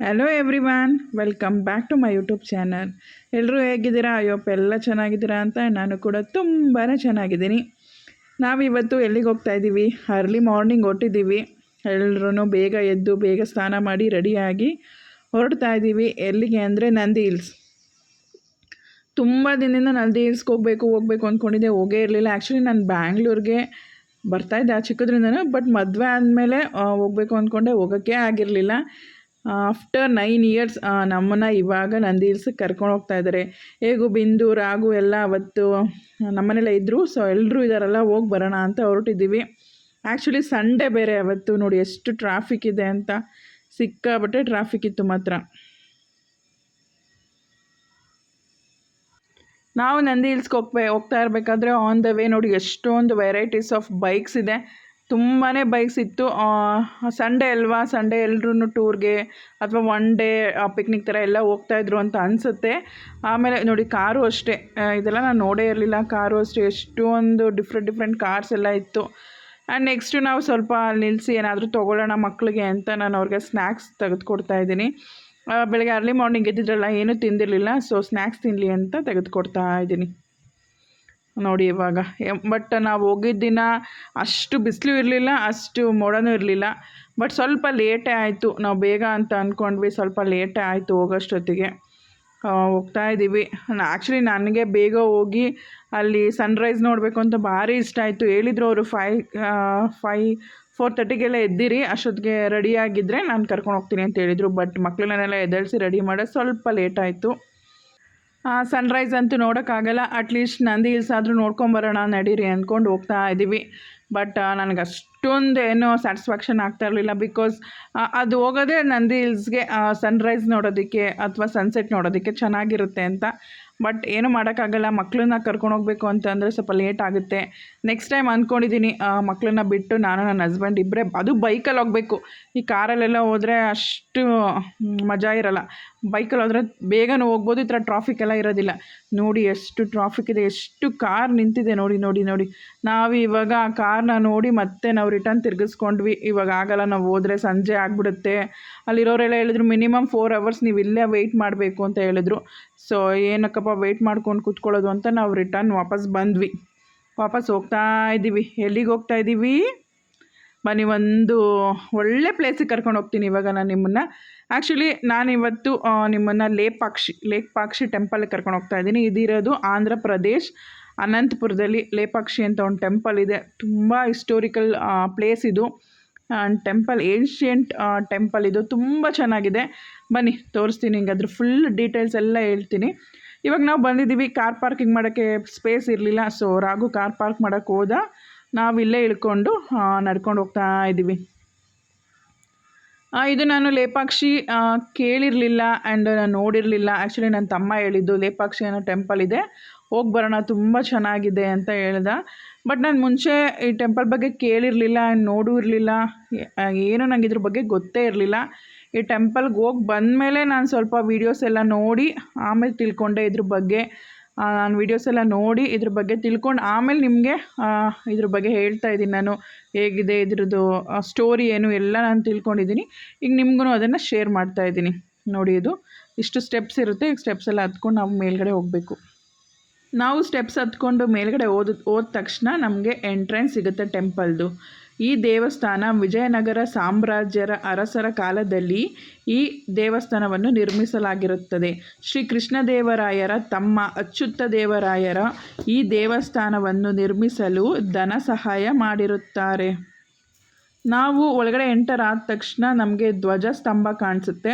Hello everyone welcome back to my YouTube channel ಎಲ್ಲರೂ ಹೇಗಿದ್ದೀರಾ ಅಯ್ಯಪ್ಪ ಎಲ್ಲ ಚೆನ್ನಾಗಿದ್ದೀರಾ ಅಂತ ನಾನು ಕೂಡ ತುಂಬಾ ಚೆನ್ನಾಗಿದ್ದೀನಿ. ನಾವಿವತ್ತು ಎಲ್ಲಿಗೆ ಹೋಗ್ತಾ ಇದ್ದೀವಿ? ಅರ್ಲಿ ಮಾರ್ನಿಂಗ್ ಹೊಟ್ಟಿದ್ದೀವಿ ಎಲ್ಲರೂ ಬೇಗ ಎದ್ದು ಬೇಗ ಸ್ನಾನ ಮಾಡಿ ರೆಡಿಯಾಗಿ ಹೊರಡ್ತಾ ಇದ್ದೀವಿ. ಎಲ್ಲಿಗೆ ಅಂದರೆ ನಂದಿ ಹಿಲ್ಸ್. ತುಂಬ ದಿನದಿಂದ ನಂದಿ ಹಿಲ್ಸ್ಗೆ ಹೋಗಬೇಕು ಹೋಗಬೇಕು ಅಂದ್ಕೊಂಡಿದ್ದೆ, ಹೋಗೇ ಇರಲಿಲ್ಲ. ಆ್ಯಕ್ಚುಲಿ ನಾನು ಬ್ಯಾಂಗ್ಳೂರಿಗೆ ಬರ್ತಾಯಿದ್ದೆ ಆ ಚಿಕ್ಕದ್ರಿಂದನೂ ಬಟ್ ಮದುವೆ ಆದಮೇಲೆ ಹೋಗಬೇಕು ಅಂದ್ಕೊಂಡೆ, ಹೋಗೋಕ್ಕೆ ಆಗಿರಲಿಲ್ಲ. ಆಫ್ಟರ್ ನೈನ್ ಇಯರ್ಸ್ ನಮ್ಮನ್ನು ಇವಾಗ ನಂದಿ ಕರ್ಕೊಂಡು ಹೋಗ್ತಾ ಇದ್ದಾರೆ ಹೇಗೂ ಬಿಂದು ರಾಗು ಎಲ್ಲ ಅವತ್ತು ನಮ್ಮನೆಲ್ಲ ಇದ್ದರು ಸೊ ಎಲ್ಲರೂ ಇದ್ದಾರಲ್ಲ ಹೋಗಿ ಬರೋಣ ಅಂತ ಹೊರಟಿದ್ದೀವಿ. ಆ್ಯಕ್ಚುಲಿ ಸಂಡೇ ಬೇರೆ ಅವತ್ತು. ನೋಡಿ, ಎಷ್ಟು ಟ್ರಾಫಿಕ್ ಇದೆ ಅಂತ. ಸಿಕ್ಕಾಬಟ್ಟೆ ಟ್ರಾಫಿಕ್ ಇತ್ತು ಮಾತ್ರ. ನಾವು ನಂದಿ ಹಿಲ್ಸ್ಗೆ ಹೋಗ್ಬೇ, ಹೋಗ್ತಾ ಇರಬೇಕಾದ್ರೆ ಆನ್ ದ ವೇ ನೋಡಿ, ಎಷ್ಟೊಂದು ವೆರೈಟೀಸ್ ಆಫ್ ಬೈಕ್ಸ್ ಇದೆ. ತುಂಬಾ ಬೈಕ್ಸ್ ಇತ್ತು ಸಂಡೇ ಅಲ್ವಾ? ಸಂಡೇ ಎಲ್ರೂ ಟೂರ್ಗೆ ಅಥವಾ ಒನ್ ಡೇ ಪಿಕ್ನಿಕ್ ಥರ ಎಲ್ಲ ಹೋಗ್ತಾಯಿದ್ರು ಅಂತ ಅನಿಸುತ್ತೆ. ಆಮೇಲೆ ನೋಡಿ, ಕಾರು ಅಷ್ಟೇ. ಇದೆಲ್ಲ ನಾನು ನೋಡೇ ಇರಲಿಲ್ಲ. ಕಾರು ಅಷ್ಟೇ. ಎಷ್ಟೊಂದು ಡಿಫ್ರೆಂಟ್ ಡಿಫ್ರೆಂಟ್ ಕಾರ್ಸ್ ಎಲ್ಲ ಇತ್ತು. ಆ್ಯಂಡ್ ನೆಕ್ಸ್ಟು ನಾವು ಸ್ವಲ್ಪ ಅಲ್ಲಿ ನಿಲ್ಲಿಸಿ ಏನಾದರೂ ತೊಗೊಳ್ಳೋಣ ಮಕ್ಕಳಿಗೆ ಅಂತ ನಾನು ಅವ್ರಿಗೆ ಸ್ನ್ಯಾಕ್ಸ್ ತೆಗೆದುಕೊಡ್ತಾ ಇದ್ದೀನಿ. ಬೆಳಗ್ಗೆ ಅರ್ಲಿ ಮಾರ್ನಿಂಗ್ ಎದ್ದಿದ್ರಲ್ಲ ಏನೂ ತಿಂದಿರಲಿಲ್ಲ. ಸೊ ಸ್ನ್ಯಾಕ್ಸ್ ತಿನ್ನಲಿ ಅಂತ ತೆಗೆದುಕೊಡ್ತಾ ಇದ್ದೀನಿ. ನೋಡಿ ಇವಾಗ. ಬಟ್ ನಾವು ಹೋಗಿದ್ದ ದಿನ ಅಷ್ಟು ಬಿಸಿಲು ಇರಲಿಲ್ಲ, ಅಷ್ಟು ಮೋಡನೂ ಇರಲಿಲ್ಲ. ಬಟ್ ಸ್ವಲ್ಪ ಲೇಟೇ ಆಯಿತು. ನಾವು ಬೇಗ ಅಂತ ಅಂದ್ಕೊಂಡ್ವಿ ಸ್ವಲ್ಪ ಲೇಟೇ ಆಯಿತು ಹೋಗೋಷ್ಟೊತ್ತಿಗೆ. ಹೋಗ್ತಾ ಇದ್ದೀವಿ ಆ್ಯಕ್ಚುಲಿ ನನಗೆ ಬೇಗ ಹೋಗಿ ಅಲ್ಲಿ ಸನ್ರೈಸ್ ನೋಡಬೇಕು ಅಂತ ಭಾರಿ ಇಷ್ಟ ಆಯಿತು. ಹೇಳಿದ್ರು ಅವರು ಫೈ ಫೈ ಫೋರ್ ತರ್ಟಿಗೆಲ್ಲ ಎದ್ದಿರಿ, ಅಷ್ಟೊತ್ತಿಗೆ ರೆಡಿಯಾಗಿದ್ದರೆ ನಾನು ಕರ್ಕೊಂಡು ಹೋಗ್ತೀನಿ ಅಂತ ಹೇಳಿದರು. ಬಟ್ ಮಕ್ಕಳನ್ನೆಲ್ಲ ಎದ್ದೇಳಿಸಿ ರೆಡಿ ಮಾಡೋದು ಸ್ವಲ್ಪ ಲೇಟ್ ಆಯಿತು. ಸನ್ರೈಸ್ ಅಂತೂ ನೋಡೋಕ್ಕಾಗಲ್ಲ. ಅಟ್ಲೀಸ್ಟ್ ನಂದಿ ಹಿಲ್ಸ್ ಆದರೂ ನೋಡ್ಕೊಂಬರೋಣ ನಡೀರಿ ಅಂದ್ಕೊಂಡು ಹೋಗ್ತಾ ಇದ್ದೀವಿ ಬಟ್ ನನಗೆ ಅಷ್ಟೊಂದು ಏನೋ ಸ್ಯಾಟಿಸ್ಫ್ಯಾಕ್ಷನ್ ಆಗ್ತಾ ಇರಲಿಲ್ಲ ಬಿಕಾಸ್ ಅದು ಹೋಗೋದೇ ನಂದಿ ಹಿಲ್ಸ್ಗೆ ಸನ್ರೈಸ್ ನೋಡೋದಕ್ಕೆ ಅಥವಾ ಸನ್ಸೆಟ್ ನೋಡೋದಕ್ಕೆ ಚೆನ್ನಾಗಿರುತ್ತೆ ಅಂತ. ಬಟ್ ಏನು ಮಾಡೋಕ್ಕಾಗಲ್ಲ. ಮಕ್ಕಳನ್ನ ಕರ್ಕೊಂಡು ಹೋಗಬೇಕು ಅಂತಂದರೆ ಸ್ವಲ್ಪ ಲೇಟ್ ಆಗುತ್ತೆ. ನೆಕ್ಸ್ಟ್ ಟೈಮ್ ಅಂದ್ಕೊಂಡಿದ್ದೀನಿ ಮಕ್ಕಳನ್ನ ಬಿಟ್ಟು ನಾನು ನನ್ನ ಹಸ್ಬೆಂಡ್ ಇಬ್ಬರೇ ಅದು ಬೈಕಲ್ಲಿ ಹೋಗಬೇಕು. ಈ ಕಾರಲ್ಲೆಲ್ಲ ಹೋದರೆ ಅಷ್ಟು ಮಜಾ ಇರಲ್ಲ. ಬೈಕಲ್ಲಿ ಹೋದರೆ ಬೇಗನೂ ಹೋಗ್ಬೋದು, ಈ ಥರ ಟ್ರಾಫಿಕ್ ಎಲ್ಲ ಇರೋದಿಲ್ಲ. ನೋಡಿ ಎಷ್ಟು ಟ್ರಾಫಿಕ್ ಇದೆ, ಎಷ್ಟು ಕಾರ್ ನಿಂತಿದೆ ನೋಡಿ ನೋಡಿ ನೋಡಿ. ನಾವು ಇವಾಗ ಆ ಕಾರ್ನ ನೋಡಿ ಮತ್ತೆ ನಾವು ರಿಟರ್ನ್ ತಿರ್ಗಿಸ್ಕೊಂಡ್ವಿ. ಇವಾಗ ಆಗಲ್ಲ, ನಾವು ಹೋದರೆ ಸಂಜೆ ಆಗಿಬಿಡುತ್ತೆ. ಅಲ್ಲಿರೋರೆಲ್ಲ ಹೇಳಿದ್ರು ಮಿನಿಮಮ್ ಫೋರ್ ಅವರ್ಸ್ ನೀವು ಇಲ್ಲೇ ವೆಯ್ಟ್ ಮಾಡಬೇಕು ಅಂತ ಹೇಳಿದ್ರು. ಸೊ ಏನಕ್ಕಪ್ಪ ವೆಯ್ಟ್ ಮಾಡ್ಕೊಂಡು ಕೂತ್ಕೊಳ್ಳೋದು ಅಂತ ನಾವು ರಿಟರ್ನ್ ವಾಪಸ್ ಬಂದ್ವಿ. ವಾಪಸ್ ಹೋಗ್ತಾ ಇದ್ದೀವಿ. ಎಲ್ಲಿಗೆ ಹೋಗ್ತಾ ಇದ್ದೀವಿ? ಬನ್ನಿ, ಒಂದು ಒಳ್ಳೆ ಪ್ಲೇಸಿಗೆ ಕರ್ಕೊಂಡು ಹೋಗ್ತೀನಿ ಇವಾಗ ನಾನು ನಿಮ್ಮನ್ನು. ಆ್ಯಕ್ಚುಲಿ ನಾನಿವತ್ತು ನಿಮ್ಮನ್ನು ಲೇಪಾಕ್ಷಿ ಲೇಪಾಕ್ಷಿ ಟೆಂಪಲ್ಗೆ ಕರ್ಕೊಂಡು ಹೋಗ್ತಾ ಇದ್ದೀನಿ. ಇದಿರೋದು ಆಂಧ್ರ ಪ್ರದೇಶ್, ಅನಂತಪುರದಲ್ಲಿ ಲೇಪಾಕ್ಷಿ ಅಂತ ಒಂದು ಟೆಂಪಲ್ ಇದೆ. ತುಂಬ ಹಿಸ್ಟೋರಿಕಲ್ ಪ್ಲೇಸ್ ಇದು. ಟೆಂಪಲ್ ಏನ್ಷಿಯಂಟ್ ಟೆಂಪಲ್ ಇದು. ತುಂಬ ಚೆನ್ನಾಗಿದೆ. ಬನ್ನಿ, ತೋರಿಸ್ತೀನಿ ಹಿಂಗೆ ಅದ್ರ ಫುಲ್ ಡೀಟೇಲ್ಸ್ ಎಲ್ಲ ಹೇಳ್ತೀನಿ. ಇವಾಗ ನಾವು ಬಂದಿದ್ದೀವಿ ಕಾರ್ ಪಾರ್ಕಿಂಗ್ ಮಾಡೋಕ್ಕೆ ಸ್ಪೇಸ್ ಇರಲಿಲ್ಲ. ಸೊ ರಾಗು ಕಾರ್ ಪಾರ್ಕ್ ಮಾಡೋಕ್ಕೆ ಹೋದ. ನಾವು ಇಲ್ಲೇ ಇಳ್ಕೊಂಡು ನಡ್ಕೊಂಡು ಹೋಗ್ತಾ ಇದ್ದೀವಿ. ಇದು ನಾನು ಲೇಪಾಕ್ಷಿ ಕೇಳಿರಲಿಲ್ಲ ಆ್ಯಂಡ್ ನಾನು ನೋಡಿರಲಿಲ್ಲ. ಆ್ಯಕ್ಚುಲಿ ನನ್ನ ತಮ್ಮ ಹೇಳಿದ್ದು ಲೇಪಾಕ್ಷಿ ಅನ್ನೋ ಟೆಂಪಲ್ ಇದೆ. ಹೋಗಿ ಬರೋಣ, ತುಂಬ ಚೆನ್ನಾಗಿದೆ ಅಂತ ಹೇಳ್ದ. ಬಟ್ ನಾನು ಮುಂಚೆ ಈ ಟೆಂಪಲ್ ಬಗ್ಗೆ ಕೇಳಿರಲಿಲ್ಲ ಆ್ಯಂಡ್ ನೋಡೂ ಇರಲಿಲ್ಲ. ಏನು ನಂಗೆ ಇದ್ರ ಬಗ್ಗೆ ಗೊತ್ತೇ ಇರಲಿಲ್ಲ. ಈ ಟೆಂಪಲ್ಗೆ ಹೋಗಿ ಬಂದಮೇಲೆ ನಾನು ಸ್ವಲ್ಪ ವೀಡಿಯೋಸ್ ಎಲ್ಲ ನೋಡಿ, ಆಮೇಲೆ ತಿಳ್ಕೊಂಡೆ ಇದ್ರ ಬಗ್ಗೆ. ನಾನು ವೀಡಿಯೋಸ್ ಎಲ್ಲ ನೋಡಿ ಇದ್ರ ಬಗ್ಗೆ ತಿಳ್ಕೊಂಡು ಆಮೇಲೆ ನಿಮಗೆ ಇದ್ರ ಬಗ್ಗೆ ಹೇಳ್ತಾ ಇದ್ದೀನಿ ನಾನು. ಹೇಗಿದೆ, ಇದ್ರದ್ದು ಸ್ಟೋರಿ ಏನು ಎಲ್ಲ ನಾನು ತಿಳ್ಕೊಂಡಿದ್ದೀನಿ. ಈಗ ನಿಮ್ಗೂ ಅದನ್ನು ಶೇರ್ ಮಾಡ್ತಾ ಇದ್ದೀನಿ. ನೋಡಿ ಇದು. ಇಷ್ಟು ಸ್ಟೆಪ್ಸ್ ಇರುತ್ತೆ. ಈಗ ಸ್ಟೆಪ್ಸ್ ಎಲ್ಲ ಹತ್ಕೊಂಡು ನಾವು ಮೇಲ್ಗಡೆ ಹೋಗಬೇಕು. ನಾವು ಸ್ಟೆಪ್ಸ್ ಹತ್ಕೊಂಡು ಮೇಲ್ಗಡೆ ಓದ್ ಹೋದ ತಕ್ಷಣ ನಮಗೆ ಎಂಟ್ರೆನ್ಸ್ ಸಿಗುತ್ತೆ ಟೆಂಪಲ್ದು ಈ ದೇವಸ್ಥಾನ ವಿಜಯನಗರ ಸಾಮ್ರಾಜ್ಯರ ಅರಸರ ಕಾಲದಲ್ಲಿ ಈ ದೇವಸ್ಥಾನವನ್ನು ನಿರ್ಮಿಸಲಾಗಿರುತ್ತದೆ. ಶ್ರೀ ಕೃಷ್ಣದೇವರಾಯರ ತಮ್ಮ ಅಚ್ಯುತ ದೇವರಾಯರ ಈ ದೇವಸ್ಥಾನವನ್ನು ನಿರ್ಮಿಸಲು ಧನ ಸಹಾಯ ಮಾಡಿರುತ್ತಾರೆ. ನಾವು ಒಳಗಡೆ ಎಂಟರ್ ಆದ ತಕ್ಷಣ ನಮಗೆ ಧ್ವಜ ಸ್ತಂಭ ಕಾಣಿಸುತ್ತೆ.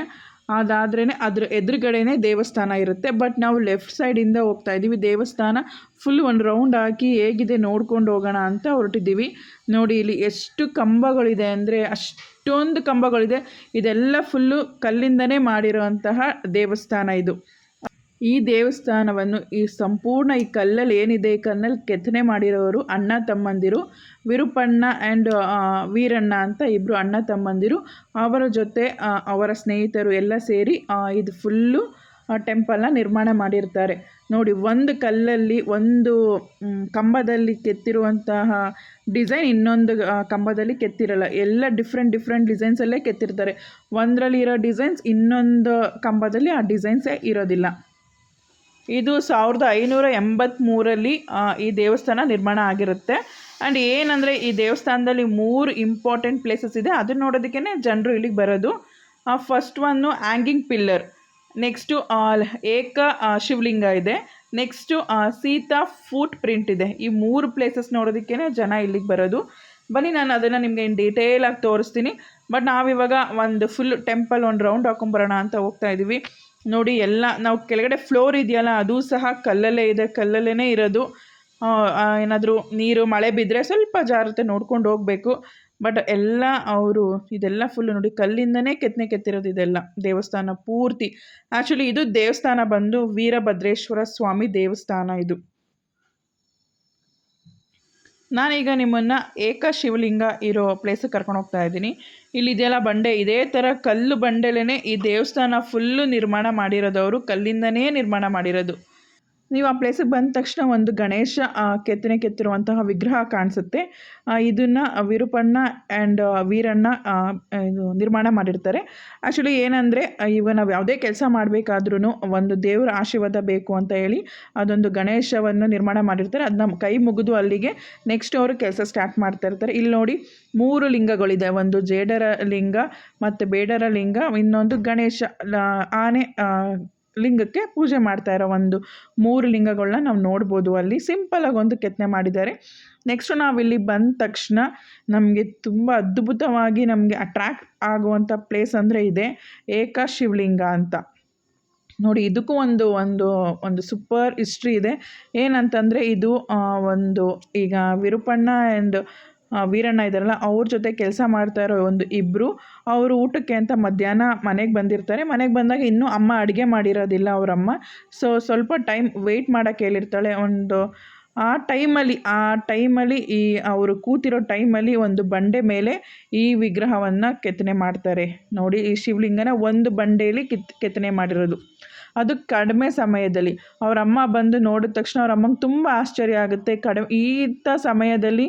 ಅದಾದ್ರೇ ಅದ್ರ ಎದುರುಗಡೆನೇ ದೇವಸ್ಥಾನ ಇರುತ್ತೆ. ಬಟ್ ನಾವು ಲೆಫ್ಟ್ ಸೈಡಿಂದ ಹೋಗ್ತಾ ಇದ್ದೀವಿ. ದೇವಸ್ಥಾನ ಫುಲ್ ಒಂದು ರೌಂಡ್ ಹಾಕಿ ಹೇಗಿದೆ ನೋಡ್ಕೊಂಡು ಹೋಗೋಣ ಅಂತ ಹೊರಟಿದ್ದೀವಿ. ನೋಡಿ ಇಲ್ಲಿ ಎಷ್ಟು ಕಂಬಗಳಿದೆ ಅಂದರೆ ಅಷ್ಟೊಂದು ಕಂಬಗಳಿದೆ. ಇದೆಲ್ಲ ಫುಲ್ಲು ಕಲ್ಲಿಂದನೇ ಮಾಡಿರುವಂತಹ ದೇವಸ್ಥಾನ ಇದು. ಈ ದೇವಸ್ಥಾನವನ್ನು ಈ ಸಂಪೂರ್ಣ ಈ ಕಲ್ಲಲ್ಲಿ ಏನಿದೆ, ಈ ಕಲ್ಲಲ್ಲಿ ಕೆತ್ತನೆ ಮಾಡಿರೋರು ಅಣ್ಣ ತಮ್ಮಂದಿರು, ವಿರುಪಣ್ಣ ಆ್ಯಂಡ್ ವೀರಣ್ಣ ಅಂತ ಇಬ್ಬರು ಅಣ್ಣ ತಮ್ಮಂದಿರು. ಅವರ ಜೊತೆ ಅವರ ಸ್ನೇಹಿತರು ಎಲ್ಲ ಸೇರಿ ಇದು ಫುಲ್ಲು ಟೆಂಪಲ್ನ ನಿರ್ಮಾಣ ಮಾಡಿರ್ತಾರೆ. ನೋಡಿ, ಒಂದು ಕಲ್ಲಲ್ಲಿ ಒಂದು ಕಂಬದಲ್ಲಿ ಕೆತ್ತಿರುವಂತಹ ಡಿಸೈನ್ ಇನ್ನೊಂದು ಕಂಬದಲ್ಲಿ ಕೆತ್ತಿರಲ್ಲ. ಎಲ್ಲ ಡಿಫ್ರೆಂಟ್ ಡಿಫ್ರೆಂಟ್ ಡಿಸೈನ್ಸಲ್ಲೇ ಕೆತ್ತಿರ್ತಾರೆ. ಒಂದರಲ್ಲಿ ಇರೋ ಡಿಸೈನ್ಸ್ ಇನ್ನೊಂದು ಕಂಬದಲ್ಲಿ ಆ ಡಿಸೈನ್ಸೇ ಇರೋದಿಲ್ಲ. ಇದು ಸಾವಿರದ ಐನೂರ ಎಂಬತ್ತ್ಮೂರಲ್ಲಿ ಈ ದೇವಸ್ಥಾನ ನಿರ್ಮಾಣ ಆಗಿರುತ್ತೆ. ಆ್ಯಂಡ್ ಏನಂದರೆ, ಈ ದೇವಸ್ಥಾನದಲ್ಲಿ ಮೂರು ಇಂಪಾರ್ಟೆಂಟ್ ಪ್ಲೇಸಸ್ ಇದೆ. ಅದನ್ನ ನೋಡೋದಕ್ಕೇ ಜನರು ಇಲ್ಲಿಗೆ ಬರೋದು. ಫಸ್ಟ್ ಒಂದು ಆ್ಯಂಗಿಂಗ್ ಪಿಲ್ಲರ್ ನೆಕ್ಸ್ಟು ಏಕ ಶಿವಲಿಂಗ ಇದೆ. ನೆಕ್ಸ್ಟು ಸೀತಾ ಫೂಟ್ ಪ್ರಿಂಟ್ ಇದೆ. ಈ ಮೂರು ಪ್ಲೇಸಸ್ ನೋಡೋದಕ್ಕೇ ಜನ ಇಲ್ಲಿಗೆ ಬರೋದು. ಬನ್ನಿ, ನಾನು ಅದನ್ನು ನಿಮಗೆ ಇನ್ ಡೀಟೇಲಾಗಿ ತೋರಿಸ್ತೀನಿ. ಬಟ್ ನಾವಿವಾಗ ಒಂದು ಫುಲ್ ಟೆಂಪಲ್ ಒಂದು ರೌಂಡ್ ಹಾಕೊಂಬರೋಣ ಅಂತ ಹೋಗ್ತಾ ಇದ್ದೀವಿ ನೋಡಿ, ಎಲ್ಲ ನಾವು ಕೆಳಗಡೆ ಫ್ಲೋರ್ ಇದೆಯಲ್ಲ, ಅದು ಸಹ ಕಲ್ಲಲ್ಲೇ ಇದೆ ಕಲ್ಲಲ್ಲೇ ಇರೋದು. ಏನಾದರೂ ನೀರು, ಮಳೆ ಬಿದ್ದರೆ ಸ್ವಲ್ಪ ಜಾರತೆ ನೋಡ್ಕೊಂಡು ಹೋಗಬೇಕು. ಬಟ್ ಎಲ್ಲ ಅವರು, ಇದೆಲ್ಲ ಫುಲ್ಲು ನೋಡಿ, ಕಲ್ಲಿಂದನೇ ಕೆತ್ತನೆ ಕೆತ್ತಿರೋದು ಇದೆಲ್ಲ, ದೇವಸ್ಥಾನ ಪೂರ್ತಿ. ಆ್ಯಕ್ಚುಲಿ ಇದು ದೇವಸ್ಥಾನ ಬಂದು ವೀರಭದ್ರೇಶ್ವರ ಸ್ವಾಮಿ ದೇವಸ್ಥಾನ ಇದು. ನಾನೀಗ ನಿಮ್ಮನ್ನು ಏಕ ಶಿವಲಿಂಗ ಇರೋ ಪ್ಲೇಸಿಗೆ ಕರ್ಕೊಂಡು ಹೋಗ್ತಾ ಇದ್ದೀನಿ. ಇಲ್ಲಿ ಇದೆಲ್ಲ ಬಂಡೆ, ಇದೇ ಥರ ಕಲ್ಲು ಬಂಡೆಲೇ ಈ ದೇವಸ್ಥಾನ ಫುಲ್ಲು ನಿರ್ಮಾಣ ಮಾಡಿರೋದು ಅವರು ಕಲ್ಲಿಂದನೇ ನಿರ್ಮಾಣ ಮಾಡಿರೋದು. ನೀವು ಆ ಪ್ಲೇಸಿಗೆ ಬಂದ ತಕ್ಷಣ ಒಂದು ಗಣೇಶ ಕೆತ್ತನೆ ಕೆತ್ತಿರುವಂತಹ ವಿಗ್ರಹ ಕಾಣಿಸುತ್ತೆ. ಇದನ್ನು ವಿರೂಪಣ್ಣ ಆ್ಯಂಡ್ ವೀರಣ್ಣ ಇದು ನಿರ್ಮಾಣ ಮಾಡಿರ್ತಾರೆ. ಆ್ಯಕ್ಚುಲಿ ಏನಂದರೆ ಇವಾಗ ನಾವು ಯಾವುದೇ ಕೆಲಸ ಮಾಡಬೇಕಾದ್ರೂ ಒಂದು ದೇವರ ಆಶೀರ್ವಾದ ಬೇಕು ಅಂತ ಹೇಳಿ ಅದೊಂದು ಗಣೇಶವನ್ನು ನಿರ್ಮಾಣ ಮಾಡಿರ್ತಾರೆ. ಅದನ್ನ ಕೈ ಮುಗಿದು ಅಲ್ಲಿಗೆ ನೆಕ್ಸ್ಟ್ ಅವರು ಕೆಲಸ ಸ್ಟಾರ್ಟ್ ಮಾಡ್ತಾ ಇರ್ತಾರೆ. ಇಲ್ಲಿ ನೋಡಿ ಮೂರು ಲಿಂಗಗಳಿದೆ. ಒಂದು ಜೇಡರ ಲಿಂಗ ಮತ್ತು ಬೇಡರ ಲಿಂಗ, ಇನ್ನೊಂದು ಗಣೇಶ ಆನೆ ಲಿಂಗಕ್ಕೆ ಪೂಜೆ ಮಾಡ್ತಾ ಇರೋ ಒಂದು ಮೂರು ಲಿಂಗಗಳನ್ನ ನಾವು ನೋಡ್ಬೋದು ಅಲ್ಲಿ. ಸಿಂಪಲಾಗಿ ಒಂದು ಕೆತ್ತನೆ ಮಾಡಿದ್ದಾರೆ. ನೆಕ್ಸ್ಟು ನಾವಿಲ್ಲಿ ಬಂದ ತಕ್ಷಣ ನಮಗೆ ತುಂಬ ಅದ್ಭುತವಾಗಿ ನಮಗೆ ಅಟ್ರ್ಯಾಕ್ಟ್ ಆಗುವಂಥ ಪ್ಲೇಸ್ ಅಂದರೆ ಇದೆ ಏಕ ಶಿವಲಿಂಗ ಅಂತ. ನೋಡಿ, ಇದಕ್ಕೂ ಒಂದು ಒಂದು ಒಂದು ಸೂಪರ್ ಹಿಸ್ಟ್ರಿ ಇದೆ. ಏನಂತಂದರೆ ಇದು ಒಂದು ಈಗ ವಿರೂಪಣ್ಣ ಆ್ಯಂಡ್ ವೀರಣ್ಣ ಇದ್ದಾರಲ್ಲ, ಅವ್ರ ಜೊತೆ ಕೆಲಸ ಮಾಡ್ತಾ ಇರೋ ಒಂದು ಇಬ್ಬರು ಅವರು ಊಟಕ್ಕೆ ಅಂತ ಮಧ್ಯಾಹ್ನ ಮನೆಗೆ ಬಂದಿರ್ತಾರೆ. ಮನೆಗೆ ಬಂದಾಗ ಇನ್ನೂ ಅಮ್ಮ ಅಡುಗೆ ಮಾಡಿರೋದಿಲ್ಲ ಅವರಮ್ಮ. ಸೊ ಸ್ವಲ್ಪ ಟೈಮ್ ವೆಯ್ಟ್ ಮಾಡೋಕ್ಕೆ ಹೇಳಿರ್ತಾಳೆ. ಒಂದು, ಆ ಟೈಮಲ್ಲಿ ಆ ಟೈಮಲ್ಲಿ ಈ ಅವರು ಕೂತಿರೋ ಟೈಮಲ್ಲಿ ಒಂದು ಬಂಡೆ ಮೇಲೆ ಈ ವಿಗ್ರಹವನ್ನು ಕೆತ್ತನೆ ಮಾಡ್ತಾರೆ. ನೋಡಿ, ಈ ಶಿವಲಿಂಗನ ಒಂದು ಬಂಡೆಯಲ್ಲಿ ಕಿತ್, ಕೆತ್ತನೆ ಮಾಡಿರೋದು. ಅದು ಕಡಿಮೆ ಸಮಯದಲ್ಲಿ. ಅವ್ರ ಅಮ್ಮ ಬಂದು ನೋಡಿದ ತಕ್ಷಣ ಅವ್ರ ಅಮ್ಮಂಗೆ ತುಂಬ ಆಶ್ಚರ್ಯ ಆಗುತ್ತೆ. ಕಡಿಮೆ ಇಂಥ ಸಮಯದಲ್ಲಿ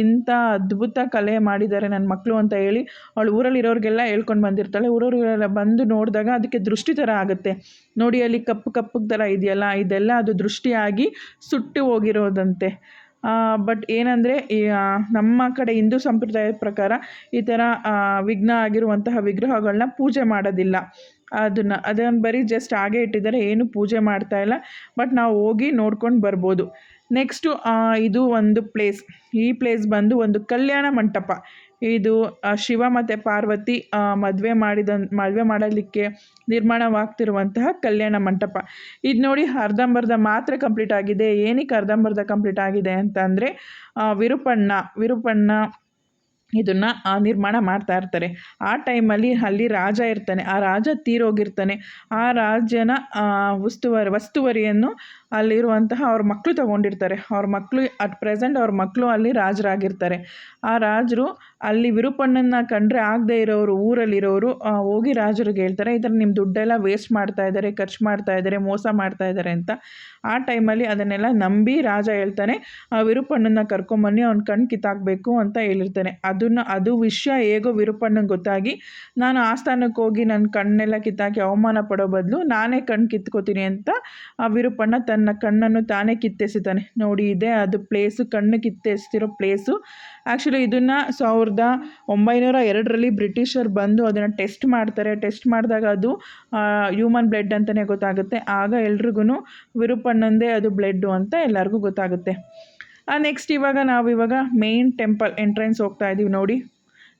ಇಂಥ ಅದ್ಭುತ ಕಲೆ ಮಾಡಿದ್ದಾರೆ ನನ್ನ ಮಕ್ಕಳು ಅಂತ ಹೇಳಿ ಅವಳು ಊರಲ್ಲಿರೋರಿಗೆಲ್ಲ ಹೇಳ್ಕೊಂಡು ಬಂದಿರ್ತಾಳೆ. ಊರವ್ರಿಗೆಲ್ಲ ಬಂದು ನೋಡಿದಾಗ ಅದಕ್ಕೆ ದೃಷ್ಟಿ ಥರ ಆಗುತ್ತೆ. ನೋಡಿ ಅಲ್ಲಿ ಕಪ್ಪು ಕಪ್ಪು ಥರ ಇದೆಯಲ್ಲ, ಇದೆಲ್ಲ ಅದು ದೃಷ್ಟಿಯಾಗಿ ಸುಟ್ಟು ಹೋಗಿರೋದಂತೆ. ಬಟ್ ಏನಂದರೆ ನಮ್ಮ ಕಡೆ ಹಿಂದೂ ಸಂಪ್ರದಾಯದ ಪ್ರಕಾರ ಈ ಥರ ವಿಘ್ನ ಆಗಿರುವಂತಹ ವಿಗ್ರಹಗಳನ್ನ ಪೂಜೆ ಮಾಡೋದಿಲ್ಲ. ಅದನ್ನು ಅದನ್ನು ಬರೀ ಜಸ್ಟ್ ಹಾಗೆ ಇಟ್ಟಿದ್ದಾರೆ, ಏನು ಪೂಜೆ ಮಾಡ್ತಾ ಇಲ್ಲ ಬಟ್ ನಾವು ಹೋಗಿ ನೋಡ್ಕೊಂಡು ಬರ್ಬೋದು. ನೆಕ್ಸ್ಟು ಇದು ಒಂದು ಪ್ಲೇಸ್ ಈ ಪ್ಲೇಸ್ ಬಂದು ಒಂದು ಕಲ್ಯಾಣ ಮಂಟಪ. ಇದು ಶಿವ ಮತ್ತು ಪಾರ್ವತಿ ಮದುವೆ ಮಾಡಿದ ಮದುವೆ ಮಾಡಲಿಕ್ಕೆ ನಿರ್ಮಾಣವಾಗ್ತಿರುವಂತಹ ಕಲ್ಯಾಣ ಮಂಟಪ. ಇದು ನೋಡಿ ಅರ್ಧಂಬರ್ಧ ಮಾತ್ರ ಕಂಪ್ಲೀಟ್ ಆಗಿದೆ. ಏನಕ್ಕೆ ಅರ್ಧಂಬರ್ಧ ಕಂಪ್ಲೀಟ್ ಆಗಿದೆ ಅಂತಂದರೆ ವಿರೂಪಣ್ಣ ವಿರೂಪಣ್ಣ ಇದನ್ನು ನಿರ್ಮಾಣ ಮಾಡ್ತಾ ಇರ್ತಾರೆ. ಆ ಟೈಮಲ್ಲಿ ಅಲ್ಲಿ ರಾಜ ಇರ್ತಾನೆ. ಆ ರಾಜ ತೀರೋಗಿರ್ತಾನೆ. ಆ ರಾಜನ ಉಸ್ತುವಾರಿ, ವಸ್ತುವರಿಯನ್ನು ಅಲ್ಲಿರುವಂತಹ ಅವ್ರ ಮಕ್ಕಳು ತಗೊಂಡಿರ್ತಾರೆ. ಅವ್ರ ಮಕ್ಕಳು ಅಟ್ ಪ್ರೆಸೆಂಟ್ ಅವ್ರ ಮಕ್ಕಳು ಅಲ್ಲಿ ರಾಜರಾಗಿರ್ತಾರೆ. ಆ ರಾಜರು ಅಲ್ಲಿ ವಿರೂಪಣ್ಣನ ಕಂಡ್ರೆ ಆಗದೇ ಇರೋರು, ಊರಲ್ಲಿರೋರು ಹೋಗಿ ರಾಜರಿಗೆ ಹೇಳ್ತಾರೆ, ಈ ಥರ ನಿಮ್ಮ ದುಡ್ಡೆಲ್ಲ ವೇಸ್ಟ್ ಮಾಡ್ತಾ ಇದ್ದಾರೆ ಖರ್ಚು ಮಾಡ್ತಾ ಇದ್ದಾರೆ ಮೋಸ ಮಾಡ್ತಾ ಇದ್ದಾರೆ ಅಂತ. ಆ ಟೈಮಲ್ಲಿ ಅದನ್ನೆಲ್ಲ ನಂಬಿ ರಾಜ ಹೇಳ್ತಾನೆ, ಆ ವಿರೂಪಣ್ಣನ ಕರ್ಕೊಂಬನ್ನಿ, ಅವ್ನ ಕಣ್ಣು ಕಿತ್ತಾಕಬೇಕು ಅಂತ ಹೇಳಿರ್ತಾನೆ. ಅದನ್ನು, ಅದು ವಿಷಯ ಹೇಗೋ ವಿರೂಪಣ್ಣಂಗೆ ಗೊತ್ತಾಗಿ, ನಾನು ಆಸ್ಥಾನಕ್ಕೆ ಹೋಗಿ ನನ್ನ ಕಣ್ಣೆಲ್ಲ ಕಿತ್ತಾಕಿ ಅವಮಾನ ಪಡೋ ಬದಲು ನಾನೇ ಕಣ್ಣು ಕಿತ್ಕೋತೀನಿ ಅಂತ ಆ ವಿರೂಪಣ್ಣ ತನ್ನ ಕಣ್ಣನ್ನು ತಾನೇ ಕಿತ್ತೆಸಿತಾನೆ. ನೋಡಿ, ಇದೆ ಅದು ಪ್ಲೇಸು ಕಣ್ಣು ಕಿತ್ತೆಸ್ತಿರೋ ಪ್ಲೇಸು ಆ್ಯಕ್ಚುಲಿ ಇದನ್ನು ಸಾವಿರದ ಒಂಬೈನೂರ ಎರಡರಲ್ಲಿ ಬ್ರಿಟಿಷರು ಬಂದು ಅದನ್ನು ಟೆಸ್ಟ್ ಮಾಡ್ತಾರೆ. ಟೆಸ್ಟ್ ಮಾಡಿದಾಗ ಅದು ಹ್ಯೂಮನ್ ಬ್ಲಡ್ ಅಂತಲೇ ಗೊತ್ತಾಗುತ್ತೆ. ಆಗ ಎಲ್ರಿಗೂ ವಿರೂಪಣ್ಣಂದೇ ಅದು ಬ್ಲಡ್ಡು ಅಂತ ಎಲ್ಲರಿಗೂ ಗೊತ್ತಾಗುತ್ತೆ. ನೆಕ್ಸ್ಟ್ ಇವಾಗ ನಾವು ಇವಾಗ ಮೇನ್ ಟೆಂಪಲ್, ಎಂಟ್ರೆನ್ಸ್ ಹೋಗ್ತಾ ಇದ್ದೀವಿ ನೋಡಿ.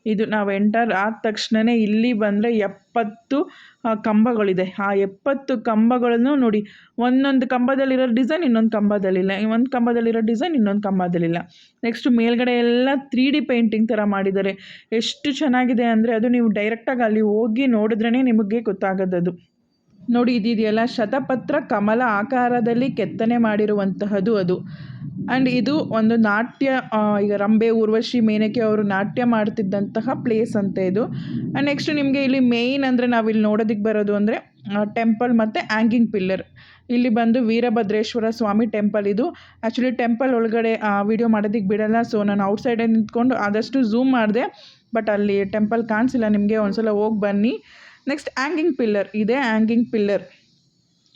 ಇದು ನಾವು ಎಂಟರ್ ಆದ ತಕ್ಷಣವೇ ಇಲ್ಲಿ ಬಂದರೆ ಎಪ್ಪತ್ತು ಕಂಬಗಳಿದೆ. ಆ ಎಪ್ಪತ್ತು ಕಂಬಗಳನ್ನು ನೋಡಿ, ಒಂದೊಂದು ಕಂಬದಲ್ಲಿರೋ ಡಿಸೈನ್ ಇನ್ನೊಂದು ಕಂಬದಲ್ಲಿಲ್ಲ. ಒಂದು ಕಂಬದಲ್ಲಿರೋ ಡಿಸೈನ್ ಇನ್ನೊಂದು ಕಂಬದಲ್ಲಿಲ್ಲ. ನೆಕ್ಸ್ಟು ಮೇಲ್ಗಡೆ ಎಲ್ಲ ತ್ರೀ ಡಿ ಪೇಂಟಿಂಗ್ ಥರ ಮಾಡಿದ್ದಾರೆ. ಎಷ್ಟು ಚೆನ್ನಾಗಿದೆ ಅಂದರೆ ಅದು ನೀವು ಡೈರೆಕ್ಟಾಗಿ ಅಲ್ಲಿ ಹೋಗಿ ನೋಡಿದ್ರೇ ನಿಮಗೆ ಗೊತ್ತಾಗೋದದು ನೋಡಿ, ಇದಿದೆಯಲ್ಲ? ಶತಪತ್ರ ಕಮಲ ಆಕಾರದಲ್ಲಿ ಕೆತ್ತನೆ ಮಾಡಿರುವಂತಹದ್ದು ಅದು. ಆ್ಯಂಡ್ ಇದು ಒಂದು ನಾಟ್ಯ ಈಗ ರಂಬೆ ಊರ್ವಶಿ, ಮೇನಕೆ ಅವರು ನಾಟ್ಯ ಮಾಡ್ತಿದ್ದಂತಹ ಪ್ಲೇಸ್ ಅಂತ ಇದು. ಆ್ಯಂಡ್ ನೆಕ್ಸ್ಟ್ ನಿಮಗೆ ಇಲ್ಲಿ ಮೇಯ್ನ್ ಅಂದರೆ ನಾವಿಲ್ಲಿ ನೋಡೋದಕ್ಕೆ ಬರೋದು ಅಂದರೆ ಟೆಂಪಲ್ ಮತ್ತು ಆ್ಯಂಗಿಂಗ್ ಪಿಲ್ಲರ್. ಇಲ್ಲಿ ಬಂದು ವೀರಭದ್ರೇಶ್ವರ ಸ್ವಾಮಿ ಟೆಂಪಲ್ ಇದು. ಆ್ಯಕ್ಚುಲಿ ಟೆಂಪಲ್ ಒಳಗಡೆ ವಿಡಿಯೋ ಮಾಡೋದಕ್ಕೆ ಬಿಡಲ್ಲ, ಸೊ ನಾನು ಔಟ್ಸೈಡಲ್ಲಿ ನಿಂತ್ಕೊಂಡು ಆದಷ್ಟು ಝೂಮ್ ಮಾಡಿದೆ. ಬಟ್ ಅಲ್ಲಿ ಟೆಂಪಲ್ ಕಾಣಿಸಿಲ್ಲ, ನಿಮಗೆ ಒಂದು ಸಲ ಹೋಗಿ ಬನ್ನಿ. ನೆಕ್ಸ್ಟ್ ಆ್ಯಂಗಿಂಗ್ ಪಿಲ್ಲರ್ ಇದೆ ಆ್ಯಂಗಿಂಗ್ ಪಿಲ್ಲರ್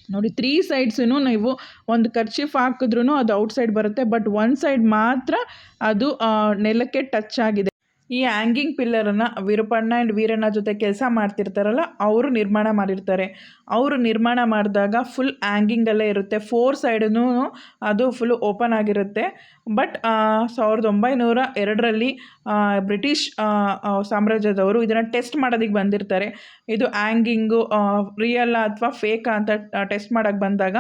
ನೋಡಿ ತ್ರೀ ಸೈಡ್ಸೂ ನೀವು ಒಂದು ಕರ್ಚಿಫ್ ಹಾಕಿದ್ರೂ ಅದು ಔಟ್ ಸೈಡ್ ಬರುತ್ತೆ ಬಟ್ ಒನ್ ಸೈಡ್ ಮಾತ್ರ ಅದು ನೆಲಕ್ಕೆ ಟಚ್ ಆಗಿದೆ. ಈ ಹ್ಯಾಂಗಿಂಗ್ ಪಿಲ್ಲರನ್ನು ವೀರಪಣ್ಣ ಆ್ಯಂಡ್ ವೀರಣ್ಣ ಜೊತೆ ಕೆಲಸ ಮಾಡ್ತಿರ್ತಾರಲ್ಲ, ಅವರು ನಿರ್ಮಾಣ ಮಾಡಿರ್ತಾರೆ. ಅವರು ನಿರ್ಮಾಣ ಮಾಡಿದಾಗ ಫುಲ್ ಆ್ಯಂಗಿಂಗಲ್ಲೇ ಇರುತ್ತೆ. ಫೋರ್ ಸೈಡೂ ಅದು ಫುಲ್ ಓಪನ್ ಆಗಿರುತ್ತೆ. ಬಟ್ ಸಾವಿರದ ಒಂಬೈನೂರ ಎರಡರಲ್ಲಿ ಬ್ರಿಟಿಷ್ ಸಾಮ್ರಾಜ್ಯದವರು ಇದನ್ನು ಟೆಸ್ಟ್ ಮಾಡೋದಕ್ಕೆ ಬಂದಿರ್ತಾರೆ. ಇದು ಆ್ಯಂಗಿಂಗು ರಿಯಲ್ ಅಥವಾ ಫೇಕ್ ಅಂತ ಟೆಸ್ಟ್ ಮಾಡೋಕ್ಕೆ ಬಂದಾಗ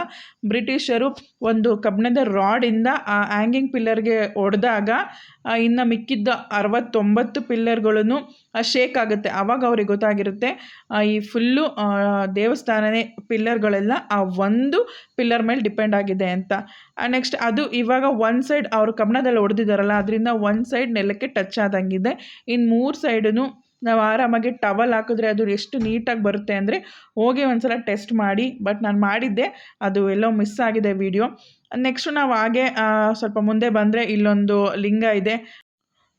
ಬ್ರಿಟಿಷರು ಒಂದು ಕಬ್ಬಿಣದ ರಾಡಿಂದ ಆ ಆ್ಯಂಗಿಂಗ್ ಪಿಲ್ಲರ್ಗೆ ಹೊಡೆದಾಗ ಇನ್ನು ಮಿಕ್ಕಿದ್ದ ಅರವತ್ತೊಂಬತ್ತು ಪಿಲ್ಲರ್ಗಳನ್ನು ಶೇಕ್ ಆಗುತ್ತೆ. ಆವಾಗ ಅವ್ರಿಗೆ ಗೊತ್ತಾಗಿರುತ್ತೆ ಈ ಫುಲ್ಲು ದೇವಸ್ಥಾನನೇ ಪಿಲ್ಲರ್ಗಳೆಲ್ಲ ಆ ಒಂದು ಪಿಲ್ಲರ್ ಮೇಲೆ ಡಿಪೆಂಡ್ ಆಗಿದೆ ಅಂತ. ನೆಕ್ಸ್ಟ್ ಅದು ಇವಾಗ ಒನ್ ಸೈಡ್ ಅವರು ಕಬ್ಣದಲ್ಲಿ ಹೊಡೆದಿದ್ದಾರಲ್ಲ ಅದರಿಂದ ಒನ್ ಸೈಡ್ ನೆಲಕ್ಕೆ ಟಚ್ ಆದಂಗಿದೆ. ಇನ್ನು ಮೂರು ಸೈಡೂ ನಾವು ಆರಾಮಾಗಿ ಟವಲ್ ಹಾಕಿದ್ರೆ ಅದು ಎಷ್ಟು ನೀಟಾಗಿ ಬರುತ್ತೆ ಅಂದರೆ, ಹೋಗಿ ಒಂದ್ಸಲ ಟೆಸ್ಟ್ ಮಾಡಿ ಬಟ್ ನಾನು ಮಾಡಿದ್ದೆ, ಅದು ಎಲ್ಲೋ ಮಿಸ್ ಆಗಿದೆ ವಿಡಿಯೋ ನೆಕ್ಸ್ಟು ನಾವು ಹಾಗೆ ಸ್ವಲ್ಪ ಮುಂದೆ ಬಂದರೆ ಇಲ್ಲೊಂದು ಲಿಂಗ ಇದೆ.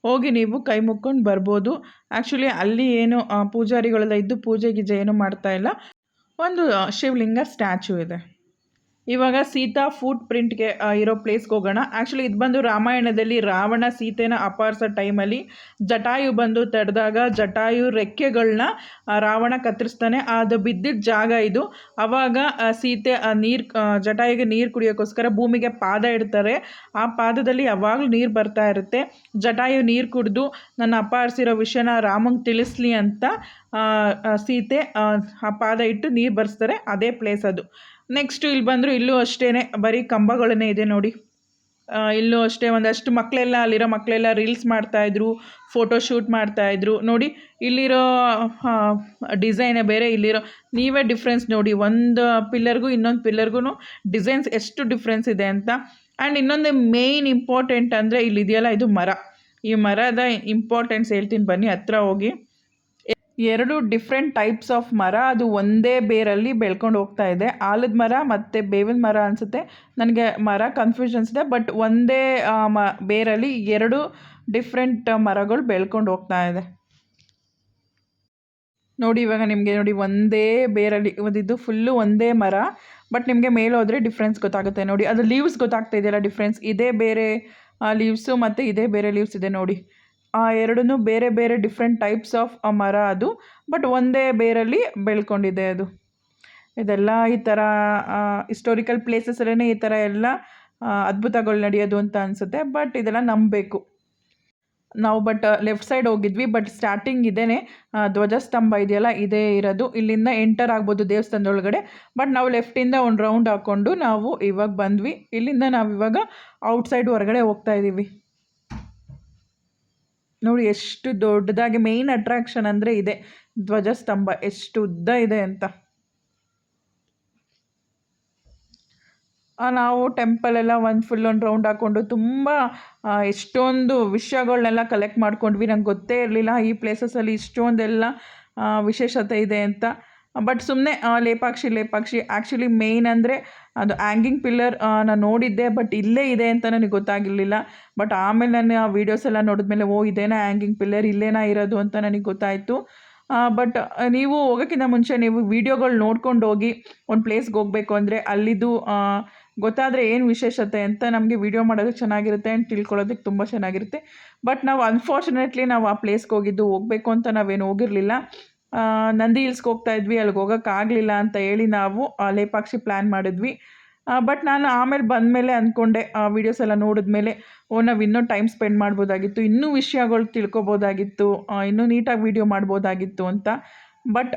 ಹೋಗಿ ನೀವು ಕೈ ಮುಕ್ಕೊಂಡು ಬರ್ಬೋದು. ಆ್ಯಕ್ಚುಲಿ ಅಲ್ಲಿ ಏನು ಪೂಜಾರಿಗಳೆಲ್ಲ ಇದ್ದು ಪೂಜೆ ಗೀಜೆ ಏನು ಮಾಡ್ತಾ ಇಲ್ಲ. ಒಂದು ಶಿವಲಿಂಗ ಸ್ಟ್ಯಾಚು ಇದೆ. ಇವಾಗ ಸೀತಾ ಫುಟ್ ಪ್ರಿಂಟ್ಗೆ ಇರೋ ಪ್ಲೇಸ್ಗೆ ಹೋಗೋಣ. ಆ್ಯಕ್ಚುಲಿ ಇದು ಬಂದು ರಾಮಾಯಣದಲ್ಲಿ ರಾವಣ ಸೀತೆನ ಅಪಹರಿಸೋ ಟೈಮಲ್ಲಿ ಜಟಾಯು ಬಂದು ತಡೆದಾಗ ಜಟಾಯು ರೆಕ್ಕೆಗಳನ್ನ ರಾವಣ ಕತ್ತರಿಸ್ತಾನೆ. ಅದು ಬಿದ್ದಿದ್ದ ಜಾಗ ಇದು. ಆವಾಗ ಸೀತೆ ನೀರು ಜಟಾಯಿಗೆ ನೀರು ಕುಡಿಯೋಕ್ಕೋಸ್ಕರ ಭೂಮಿಗೆ ಪಾದ ಇಡ್ತಾರೆ. ಆ ಪಾದದಲ್ಲಿ ಯಾವಾಗಲೂ ನೀರು ಬರ್ತಾ ಇರುತ್ತೆ. ಜಟಾಯು ನೀರು ಕುಡಿದು, ನನ್ನ ಅಪಹರಿಸಿರೋ ವಿಷಯನ ರಾಮಂಗೆ ತಿಳಿಸ್ಲಿ ಅಂತ ಸೀತೆ, ಆ ಪಾದ ಇಟ್ಟು ನೀರು ಬರ್ಸ್ತಾರೆ. ಅದೇ ಪ್ಲೇಸ್ ಅದು. ನೆಕ್ಸ್ಟು ಇಲ್ಲಿ ಬಂದರು ಇಲ್ಲೂ ಅಷ್ಟೇ ಬರೀ ಕಂಬಗಳನ್ನೇ ಇದೆ ನೋಡಿ. ಇಲ್ಲೂ ಅಷ್ಟೇ ಒಂದಷ್ಟು ಮಕ್ಕಳೆಲ್ಲ ಅಲ್ಲಿರೋ ಮಕ್ಕಳೆಲ್ಲ ರೀಲ್ಸ್ ಮಾಡ್ತಾಯಿದ್ರು ಫೋಟೋ ಶೂಟ್ ಮಾಡ್ತಾಯಿದ್ರು ನೋಡಿ, ಇಲ್ಲಿರೋ ಡಿಸೈನೇ ಬೇರೆ, ಇಲ್ಲಿರೋ, ನೀವೇ ಡಿಫ್ರೆನ್ಸ್ ನೋಡಿ. ಒಂದು ಪಿಲ್ಲರ್ಗೂ ಇನ್ನೊಂದು ಪಿಲ್ಲರ್ಗೂ ಡಿಸೈನ್ಸ್ ಎಷ್ಟು ಡಿಫ್ರೆನ್ಸ್ ಇದೆ ಅಂತ. ಆ್ಯಂಡ್ ಇನ್ನೊಂದು ಮೇಯ್ನ್ ಇಂಪಾರ್ಟೆಂಟ್ ಅಂದರೆ ಇಲ್ಲಿದೆಯಲ್ಲ, ಇದು ಮರ. ಈ ಮರದ ಇಂಪಾರ್ಟೆನ್ಸ್ ಹೇಳ್ತೀನಿ, ಬನ್ನಿ ಹತ್ರ ಹೋಗಿ. ಎರಡು ಡಿಫ್ರೆಂಟ್ ಟೈಪ್ಸ್ ಆಫ್ ಮರ. ಅದು ಒಂದೇ ಬೇರಲ್ಲಿ ಬೆಳ್ಕೊಂಡು ಹೋಗ್ತಾ ಇದೆ. ಆಲದ ಮರ ಮತ್ತು ಬೇವಿನ ಮರ ಅನಿಸುತ್ತೆ. ನನಗೆ ಮರ ಕನ್ಫ್ಯೂಷನ್ಸ್ ಇದೆ ಬಟ್ ಒಂದೇ ಮ, ಬೇರಲ್ಲಿ ಎರಡು ಡಿಫ್ರೆಂಟ್ ಮರಗಳು ಬೆಳ್ಕೊಂಡು ಹೋಗ್ತಾ ಇದೆ. ನೋಡಿ, ಇವಾಗ ನಿಮಗೆ ನೋಡಿ ಒಂದೇ ಬೇರಲ್ಲಿ ಇದು ಫುಲ್ಲು ಒಂದೇ ಮರ. ಬಟ್ ನಿಮಗೆ ಮೇಲೆ ಹೋದರೆ ಡಿಫ್ರೆನ್ಸ್ ಗೊತ್ತಾಗುತ್ತೆ. ನೋಡಿ, ಅದು ಲೀವ್ಸ್ ಗೊತ್ತಾಗ್ತಾ ಇದೆಯಲ್ಲ ಡಿಫ್ರೆನ್ಸ್ ಇದೇ ಬೇರೆ ಲೀವ್ಸು ಮತ್ತು ಇದೇ ಬೇರೆ ಲೀವ್ಸ್ ಇದೆ ನೋಡಿ. ಆ ಎರಡೂ ಬೇರೆ ಬೇರೆ ಡಿಫ್ರೆಂಟ್ ಟೈಪ್ಸ್ ಆಫ್ ಮರ ಅದು. ಬಟ್ ಒಂದೇ ಬೇರಲ್ಲಿ ಬೆಳ್ಕೊಂಡಿದೆ ಅದು. ಇದೆಲ್ಲ ಈ ಥರ ಹಿಸ್ಟೋರಿಕಲ್ ಪ್ಲೇಸಸಲ್ಲೇ ಈ ಥರ ಎಲ್ಲ ಅದ್ಭುತಗಳು ನಡೆಯೋದು ಅಂತ ಅನಿಸುತ್ತೆ. ಬಟ್ ಇದೆಲ್ಲ ನಂಬಬೇಕು. ನಾವು ಬಟ್ ಲೆಫ್ಟ್ ಸೈಡ್ ಹೋಗಿದ್ವಿ. ಬಟ್ ಸ್ಟಾರ್ಟಿಂಗ್ ಇದೇ ಧ್ವಜಸ್ತಂಭ ಇದೆಯಲ್ಲ, ಇದೇ ಇರೋದು. ಇಲ್ಲಿಂದ ಎಂಟರ್ ಆಗ್ಬೋದು ದೇವಸ್ಥಾನದೊಳಗಡೆ. ಬಟ್ ನಾವು ಲೆಫ್ಟಿಂದ ಒಂದು ರೌಂಡ್ ಹಾಕ್ಕೊಂಡು ನಾವು ಇವಾಗ ಬಂದ್ವಿ. ಇಲ್ಲಿಂದ ನಾವು ಇವಾಗ ಔಟ್ಸೈಡ್ ಹೊರಗಡೆ ಹೋಗ್ತಾ ಇದ್ದೀವಿ ನೋಡಿ ಎಷ್ಟು ದೊಡ್ಡದಾಗಿ ಮೇಯ್ನ್ ಅಟ್ರಾಕ್ಷನ್ ಅಂದರೆ ಇದೆ. ಧ್ವಜಸ್ತಂಭ, ಎಷ್ಟು ಉದ್ದ ಇದೆ ಅಂತ. ನಾವು ಟೆಂಪಲ್ ಎಲ್ಲ ಒಂದು ಫುಲ್ ಒಂದು ರೌಂಡ್ ಹಾಕ್ಕೊಂಡು ತುಂಬ ಎಷ್ಟೊಂದು ವಿಷಯಗಳನ್ನೆಲ್ಲ ಕಲೆಕ್ಟ್ ಮಾಡ್ಕೊಂಡ್ವಿ. ನಂಗೆ ಗೊತ್ತೇ ಇರಲಿಲ್ಲ ಈ ಪ್ಲೇಸಸಲ್ಲಿ ಇಷ್ಟೊಂದೆಲ್ಲ ವಿಶೇಷತೆ ಇದೆ ಅಂತ. ಬಟ್ ಸುಮ್ಮನೆ ಲೇಪಾಕ್ಷಿ ಲೇಪಾಕ್ಷಿ. ಆ್ಯಕ್ಚುಲಿ ಮೇಯ್ನ್ ಅಂದರೆ ಅದು ಆ್ಯಂಗಿಂಗ್ ಪಿಲ್ಲರ್ ನಾನು ನೋಡಿದ್ದೆ ಬಟ್ ಇಲ್ಲೇ ಇದೆ ಅಂತ ನನಗೆ ಗೊತ್ತಾಗಿರಲಿಲ್ಲ. ಬಟ್ ಆಮೇಲೆ ನಾನು ಆ ವೀಡಿಯೋಸ್ ಎಲ್ಲ ನೋಡಿದ್ಮೇಲೆ, ಓ, ಇದೇನಾ ಆ್ಯಂಗಿಂಗ್ ಪಿಲ್ಲರ್ ಇಲ್ಲೇನಾ ಇರೋದು ಅಂತ ನನಗೆ ಗೊತ್ತಾಯಿತು. ಬಟ್ ನೀವು ಹೋಗೋಕ್ಕಿಂತ ಮುಂಚೆ ನೀವು ವೀಡಿಯೋಗಳು ನೋಡ್ಕೊಂಡು ಹೋಗಿ ಒಂದು ಪ್ಲೇಸ್ಗೆ ಹೋಗಬೇಕು ಅಂದರೆ ಅಲ್ಲಿದ್ದು ಗೊತ್ತಾದರೆ ಏನು ವಿಶೇಷತೆ ಅಂತ ನಮಗೆ ವೀಡಿಯೋ ಮಾಡೋದಕ್ಕೆ ಚೆನ್ನಾಗಿರುತ್ತೆ ಆ್ಯಂಡ್ ತಿಳ್ಕೊಳ್ಳೋದಕ್ಕೆ ತುಂಬ ಚೆನ್ನಾಗಿರುತ್ತೆ. ಬಟ್ ನಾವು ಅನ್ಫಾರ್ಚುನೇಟ್ಲಿ ನಾವು ಆ ಪ್ಲೇಸ್ಗೆ ಹೋಗಿದ್ದು ಹೋಗಬೇಕು ಅಂತ ನಾವೇನು ಹೋಗಿರಲಿಲ್ಲ. ನಂದಿ ಹಿಲ್ಸ್ಗೆ ಹೋಗ್ತಾ ಇದ್ವಿ, ಅಲ್ಲಿಗೆ ಹೋಗೋಕ್ಕಾಗಲಿಲ್ಲ ಅಂತ ಹೇಳಿ ನಾವು ಲೇಪಾಕ್ಷಿ ಪ್ಲ್ಯಾನ್ ಮಾಡಿದ್ವಿ. ಬಟ್ ನಾನು ಆಮೇಲೆ ಬಂದ ಮೇಲೆ ಅಂದ್ಕೊಂಡೆ ವೀಡಿಯೋಸ್ ಎಲ್ಲ ನೋಡಿದ್ಮೇಲೆ ಓ, ನಾವು ಇನ್ನೂ ಟೈಮ್ ಸ್ಪೆಂಡ್ ಮಾಡ್ಬೋದಾಗಿತ್ತು, ಇನ್ನೂ ವಿಷಯಗಳು ತಿಳ್ಕೊಬೋದಾಗಿತ್ತು ಇನ್ನೂ ನೀಟಾಗಿ ವೀಡಿಯೋ ಮಾಡ್ಬೋದಾಗಿತ್ತು ಅಂತ. ಬಟ್